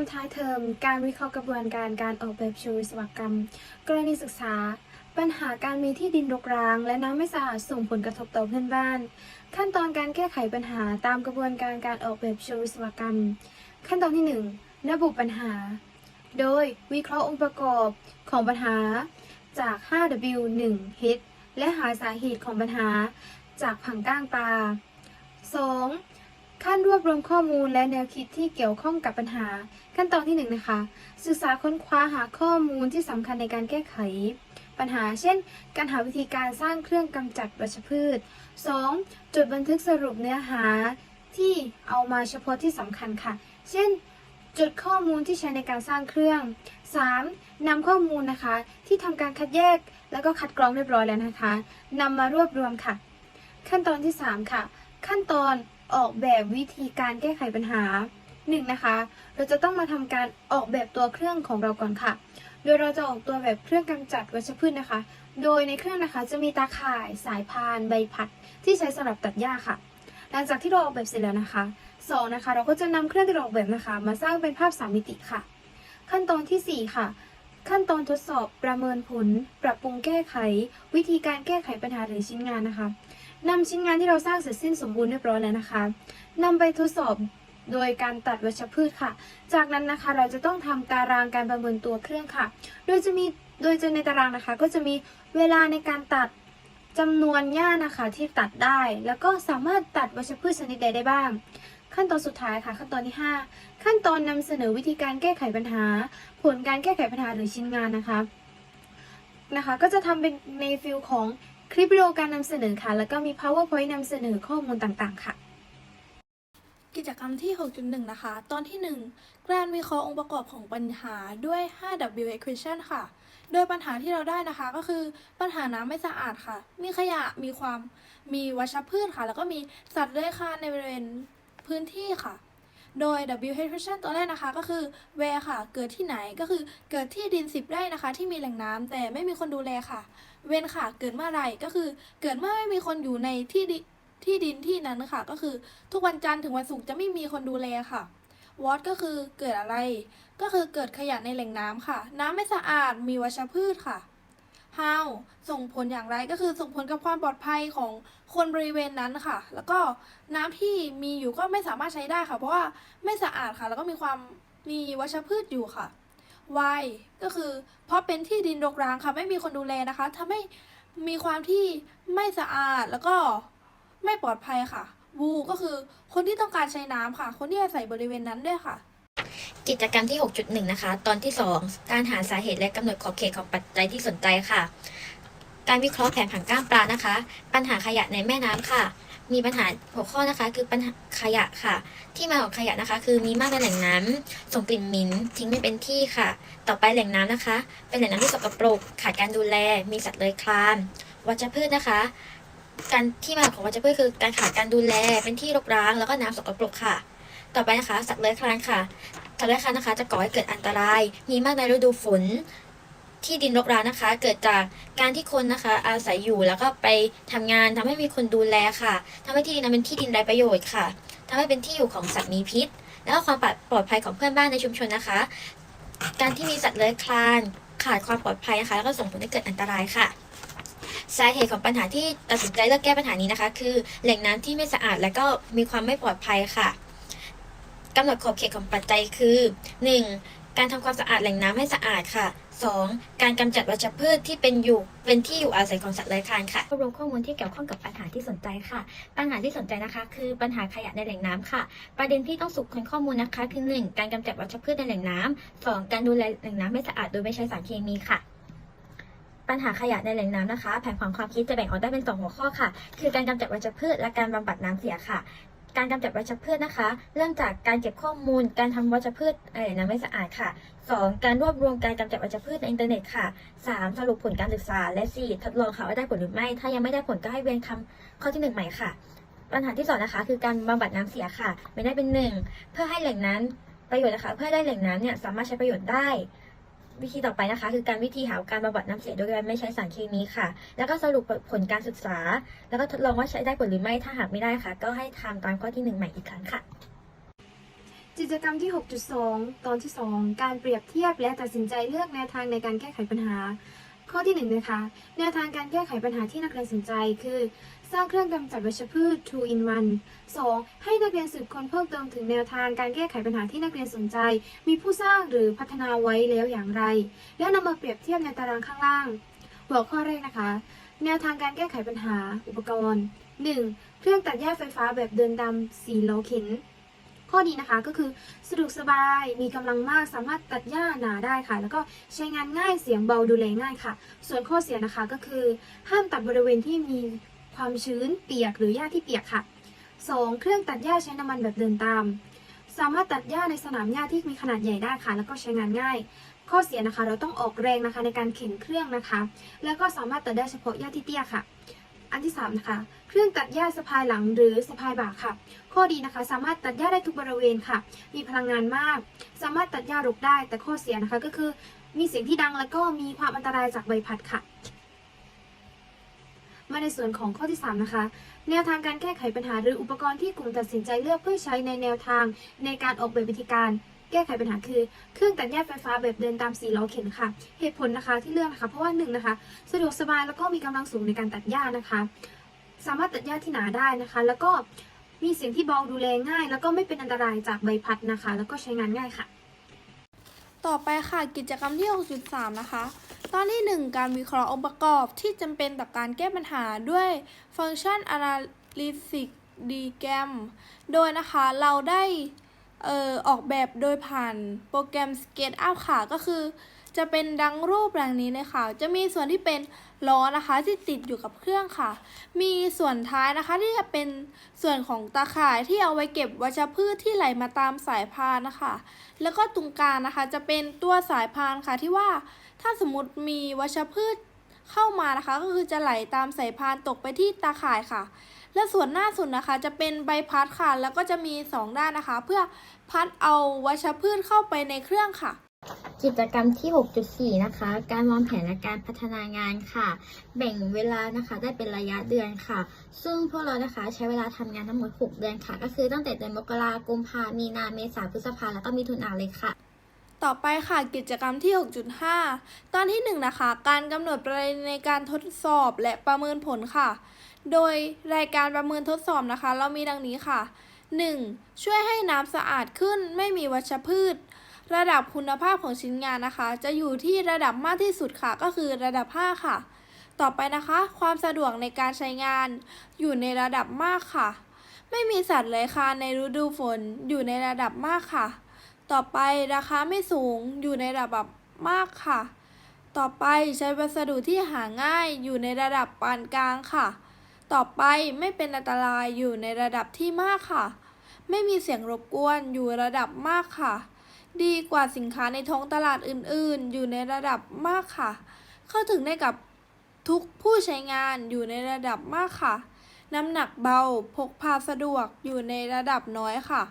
ท้ายเทอม การวิเคราะห์กระบวนการการออกแบบเชิงวิศวกรรม กรณีศึกษา ปัญหาการมีที่ดินรกร้าง และน้ำไม่สะอาดส่งผลกระทบต่อเพื่อนบ้าน ขั้นตอนการแก้ไขปัญหาตามกระบวนการการออกแบบเชิงวิศวกรรม ขั้นตอนที่ 1 ระบุปัญหา โดยวิเคราะห์องค์ประกอบของปัญหาจาก 5W 1 H และหาสาเหตุของปัญหาจากผังก้างปลา 2. ขั้นรวบรวมข้อมูลและแนวคิดที่เกี่ยวข้องกับปัญหา ขั้นตอนที่1นนะคะ ศึกษาค้นคว้าหาข้อมูลที่สำคัญในการแก้ไข ปัญหา เช่น การหาวิธีการสร้างเครื่องกำจัดวัชพืช 2. จดบันทึกสรุปเนื้อหาที่เอามาเฉพาะที่สำคัญค่ะ เช่น จดข้อมูลที่ใช้ในการสร้างเครื่อง 3. นำข้อมูลนะคะ ที่ทำการคัดแยก แล้วก็คัดกรองเรียบร้อยแล้วนะคะนำมารวบรวมค่ะ ขั้นตอนที่ 3 ค่ะ ขั้นตอน ออกแบบวิธีการแก้ไขปัญหา 1. นะคะ เราจะต้องมาทำการออกแบบตัวเครื่องของเราก่อนค่ะ โดยเราจะออกตัวแบบเครื่องกำจัดวัชพืชนะคะ โดยในเครื่องนะคะจะมีตาข่ายสายพานใบพัด ที่ใช้สำหรับตัดหญ้าค่ะ หลังจากที่เราออกแบบเสร็จแล้วนะคะสองนะคะเราก็จะนำเครื่องที่เราออกแบบนะคะ มาสร้างเป็นภาพสามมิติค่ะ ขั้นตอนที่สี่ค่ะ ขั้นตอนทดสอบประเมินผล ปรับปรุงแก้ไข วิธีการแก้ไขปัญหาหรือชิ้นงานนะคะ นำชิ้นงานที่เราสร้างเสร็จสิ้นสมบูรณ์เรียบร้อยแล้วนะคะนำไปทดสอบโดยการตัดวัชพืชค่ะ จากนั้นนะคะเราจะต้องทำตารางการประเมินตัวเครื่องค่ะ โดยจะมีโดยจะในตารางนะคะ ก็จะมีเวลาในการตัดจำนวนหญ้านะคะที่ตัดได้ แล้วก็สามารถตัดวัชพืชชนิดใดได้บ้าง ขั้นตอนสุดท้ายค่ะ ขั้นตอนที่ 5 ขั้นตอนนำเสนอวิธีการแก้ไขปัญหา ผลการแก้ไขปัญหาหรือชิ้นงานนะคะนะคะ ก็จะทำเป็นในฟิลของ คลิปวิดีโอการนำเสนอค่ะ แล้วก็มี powerpoint นำเสนอข้อมูลต่างๆ ค่ะ กิจกรรมที่ 6.1 นะคะ ตอนที่ 1 การวิเคราะห์องค์ประกอบของปัญหาด้วย 5W equation ค่ะ โดยปัญหาที่เราได้นะคะก็คือปัญหาน้ำไม่สะอาดค่ะ มีขยะ มีความ มีวัชพืชค่ะ แล้วก็มีสัตว์เลื้อยคลานในบริเวณพื้นที่ค่ะ โดย W equation ตัวแรกนะคะก็คือ where ค่ะ เกิดที่ไหนก็คือเกิดที่ดิน 10 ไร่นะคะ ที่มีแหล่งน้ำแต่ไม่มีคนดูแลค่ะเว้นค่ะ เกิดเมื่อไรก็คือ เกิดเมื่อไม่มีคนอยู่ในที่ดิที่ดินที่นั้นค่ะ ก็คือทุกวันจันทร์ถึงวันศุกร์จะไม่มีคนดูแลค่ะ what ก็คือเกิดอะไร ก็คือเกิดขยะในแหล่งน้ำค่ะ น้ำไม่สะอาดมีวัชพืชค่ะ how ส่งผลอย่างไรก็คือส่งผลกับความปลอดภัยของคนบริเวณนั้นค่ะ แล้วก็น้ำที่มีอยู่ก็ไม่สามารถใช้ได้ค่ะ เพราะว่าไม่สะอาดค่ะ แล้วก็มีความมีวัชพืชอยู่ค่ะ why ก็คือเพราะเป็นที่ดินรกร้างค่ะ ไม่มีคนดูแลนะคะทำให้มีความที่ไม่สะอาดแล้วก็ไม่ปลอดภัยค่ะวูก็คือคนที่ต้องการใช้น้ำค่ะ คนที่อาศัยบริเวณนั้นด้วยค่ะ กิจกรรมที่ 6.1 นะคะ ตอนที่ 2 การหาสาเหตุและกำหนดขอบเขตของปัจจัยที่สนใจค่ะ การวิเคราะห์แผนผังก้ามปลานะคะ ปัญหาขยะในแม่น้ำค่ะ มีปัญหาหัวข้อนะคะ คือปัญหาขยะค่ะ ที่มาของขยะนะคะ คือมีมากในแหล่งน้ำส่งกลิ่นเหม็นทิ้งไม่เป็นที่ค่ะ ต่อไปแหล่งน้ำนะคะ เป็นแหล่งน้ำที่สกปรก ขาดการดูแล มีสัตว์เลื้อยคลาน วัชพืชนะคะการที่มาของวัชพืชคือการขาดการดูแล เป็นที่รกร้าง แล้วก็น้ำสกปรกค่ะ ต่อไปนะคะ สัตว์เลื้อยคลานค่ะสัตว์เลื้อยคลานนะคะจะก่อให้เกิดอันตราย มีมากในฤดูฝนที่ดินรกร้างนะคะ เกิดจากการที่คนนะคะ อาศัยอยู่แล้วก็ไปทำงานทำให้มีคนดูแลค่ะทำให้ที่ดินนั้นเป็นที่ดินไร้ประโยชน์ค่ะทำให้เป็นที่อยู่ของสัตว์มีพิษ แล้วก็ความปลอดภัยของเพื่อนบ้านในชุมชนนะคะ การที่มีสัตว์เลื้อยคลานขาดความปลอดภัยนะคะ แล้วก็ส่งผลให้เกิดอันตรายค่ะสาเหตุของปัญหาที่ตัดสินใจเลือกแก้ปัญหานี้นะคะ คือแหล่งน้ำที่ไม่สะอาดและก็มีความไม่ปลอดภัยค่ะ กำหนดขอบเขตของปัจจัยคือ 1. การทำความสะอาดแหล่งน้ำให้สะอาดค่ะ 2. การกำจัดวัชพืชที่เป็นอยู่เป็นที่อยู่อาศัยของสัตว์เลื้อยคลานค่ะรวบรวมข้อมูลที่เกี่ยวข้องกับปัญหาที่สนใจค่ะ ปัญหาที่สนใจนะคะ คือปัญหาขยะในแหล่งน้ำค่ะ ประเด็นที่ต้องสืบค้นข้อมูลนะคะ คือ 1. การกำจัดวัชพืชในแหล่งน้ำ 2. การดูแลแหล่งน้ำให้สะอาดโดยไม่ใช้สารเคมีค่ะ ปัญหาขยะในแหล่งน้ำนะคะ แผนผังความคิดจะแบ่งออกได้เป็น 2 หัวข้อค่ะ คือการกำจัดวัชพืชและการบำบัดน้ำเสียค่ะ การกำจัดวัชพืชนะคะ เริ่มจากการเก็บข้อมูล การทำวัชพืชเอ่อน้ำไม่สะอาดค่ะ 2. การรวบรวมการกำจัดวัชพืชในอินเทอร์เน็ตค่ะ 3. สรุปผลการศึกษา และ 4. ทดลองค่ะว่าได้ผลหรือไม่ ถ้ายังไม่ได้ผลก็ให้เวียนคำข้อที่หนึ่งใหม่ค่ะ ปัญหาที่สองนะคะคือการบำบัดน้ำเสียค่ะ ไม่ได้เป็นหนึ่งเพื่อให้แหล่งน้ำประโยชน์นะคะ เพื่อให้ได้แหล่งน้ำเนี่ยสามารถใช้ประโยชน์ได้ วิธีต่อไปนะคะ คือการวิธีหาการบำบัดน้ำเสียโดยการไม่ใช้สารเคมีค่ะ แล้วก็สรุปผลการศึกษา แล้วก็ทดลองว่าใช้ได้ผลหรือไม่ถ้าหากไม่ได้ค่ะ ก็ให้ทำตามข้อที่หนึ่งใหม่อีกครั้งค่ะกิจกรรมที่ 6.2 ตอนที่ 2 การเปรียบเทียบและตัดสินใจเลือกแนวทางในการแก้ไขปัญหา ข้อที่1นนะคะแนวทางการแก้ไขปัญหาที่นักเรียนสนใจคือ สร้างเครื่องกำจัดวัชพืช2 in 1 2. ให้นักเรียนสืบค้นเพิ่มเติมถึงแนวทางการแก้ไขปัญหาที่นักเรียนสนใจ มีผู้สร้างหรือพัฒนาไว้แล้วอย่างไร แล้วนำมาเปรียบเทียบในตารางข้างล่าง หัวข้อแรกนะคะ แนวทางการแก้ไขปัญหาอุปกรณ์ 1. เครื่องตัดหญ้าไฟฟ้าแบบเดินดำสีล้อเข็น ข้อดีนะคะก็คือสะดวกสบายมีกำลังมากสามารถตัดหญ้าหนาได้ค่ะ แล้วก็ใช้งานง่ายเสียงเบาดูแลง่ายค่ะ ส่วนข้อเสียนะคะก็คือ ห้ามตัดบริเวณที่มีความชื้นเปียกหรือหญ้าที่เปียกค่ะ 2. เครื่องตัดหญ้าใช้น้ำมันแบบเดินตาม สามารถตัดหญ้าในสนามหญ้าที่มีขนาดใหญ่ได้ค่ะ แล้วก็ใช้งานง่าย ข้อเสียนะคะ เราต้องออกแรงนะคะในการเข็นเครื่องนะคะ แล้วก็สามารถตัดได้เฉพาะหญ้าที่เตี้ยค่ะ อันที่3นะคะเครื่องตัดหญ้าสะพายหลังหรือสะพายบ่าค่ะ ข้อดีนะคะ สามารถตัดหญ้าได้ทุกบริเวณค่ะ มีพลังงานมาก สามารถตัดหญ้ารกได้ แต่ข้อเสียนะคะก็คือมีเสียงที่ดังแล้วก็มีความอันตรายจากใบพัดค่ะ มาในส่วนของข้อที่ 3 นะคะ แนวทางการแก้ไขปัญหาหรืออุปกรณ์ที่กลุ่มตัดสินใจเลือกเพื่อใช้ในแนวทางในการออกแบบวิธีการ แก้ไขปัญหาคือเครื่องตัดหญ้าไฟฟ้าแบบเดินตามสีล้อเข็นค่ะ เหตุผลนะคะที่เลือกนะคะ เพราะว่าหนึ่งนะคะสะดวกสบายแล้วก็มีกำลังสูงในการตัดหญ้านะคะ สามารถตัดหญ้าที่หนาได้นะคะ แล้วก็มีเสียงที่เบาดูแลง่าย แล้วก็ไม่เป็นอันตรายจากใบพัดนะคะ แล้วก็ใช้งานง่ายค่ะ ต่อไปค่ะกิจกรรมที่ 6.3 นะคะ ตอนที่ 1 การวิเคราะห์องค์ประกอบที่จำเป็นต่อการแก้ปัญหาด้วยฟังก์ชัน Analytic d g a m โดยนะคะเราได้ เอ่อออกแบบโดยผ่านโปรแกรม SketchUp ค่ะ ก็คือจะเป็นดังรูปดังนี้เลยค่ะ จะมีส่วนที่เป็นล้อนะคะที่ติดอยู่กับเครื่องค่ะ มีส่วนท้ายนะคะที่จะเป็นส่วนของตาข่ายที่เอาไว้เก็บวัชพืชที่ไหลมาตามสายพานนะคะ แล้วก็ตรงกลางนะคะจะเป็นตัวสายพานค่ะที่ว่าถ้าสมมติมีวัชพืชเข้ามานะคะ ก็คือจะไหลตามสายพานตกไปที่ตาข่ายค่ะ และส่วนหน้าสุดนะคะ จะเป็นใบพัดค่ะ แล้วก็จะมีสองด้านนะคะ เพื่อพัดเอาวัชพืชเข้าไปในเครื่องค่ะ กิจกรรมที่ 6.4 นะคะ การวางแผนและการพัฒนางานค่ะ แบ่งเวลานะคะได้เป็นระยะเดือนค่ะ ซึ่งพวกเรานะคะใช้เวลาทำงานทั้งหมด 6 เดือนค่ะ ก็คือตั้งแต่เดือนมกรากุมภามีนาเมษาพฤษภาแล้วก็มีทุนาเลยค่ะ ต่อไปค่ะกิจกรรมที่ 6.5 ตอนที่ 1 นะคะ การกำหนดประเด็นในการทดสอบและประเมินผลค่ะ โดยรายการประเมินทดสอบนะคะ เรามีดังนี้ค่ะ 1. ช่วยให้น้ำสะอาดขึ้นไม่มีวัชพืช ระดับคุณภาพของชิ้นงานนะคะ จะอยู่ที่ระดับมากที่สุดค่ะ ก็คือระดับ 5 ค่ะ ต่อไปนะคะ ความสะดวกในการใช้งาน อยู่ในระดับมากค่ะ ไม่มีสัตว์เลื้อยคลานในฤดูฝนอยู่ในระดับมากค่ะ ต่อไปราคาไม่สูงอยู่ในระดับมากค่ะ ต่อไปใช้วัสดุที่หาง่ายอยู่ในระดับปานกลางค่ะ ต่อไปไม่เป็นอันตรายอยู่ในระดับที่มากค่ะ ไม่มีเสียงรบกวนอยู่ระดับมากค่ะ ดีกว่าสินค้าในท้องตลาดอื่นๆ อยู่ในระดับมากค่ะ เข้าถึงได้กับทุกผู้ใช้งานอยู่ในระดับมากค่ะ น้ำหนักเบาพกพาสะดวกอยู่ในระดับน้อยค่ะ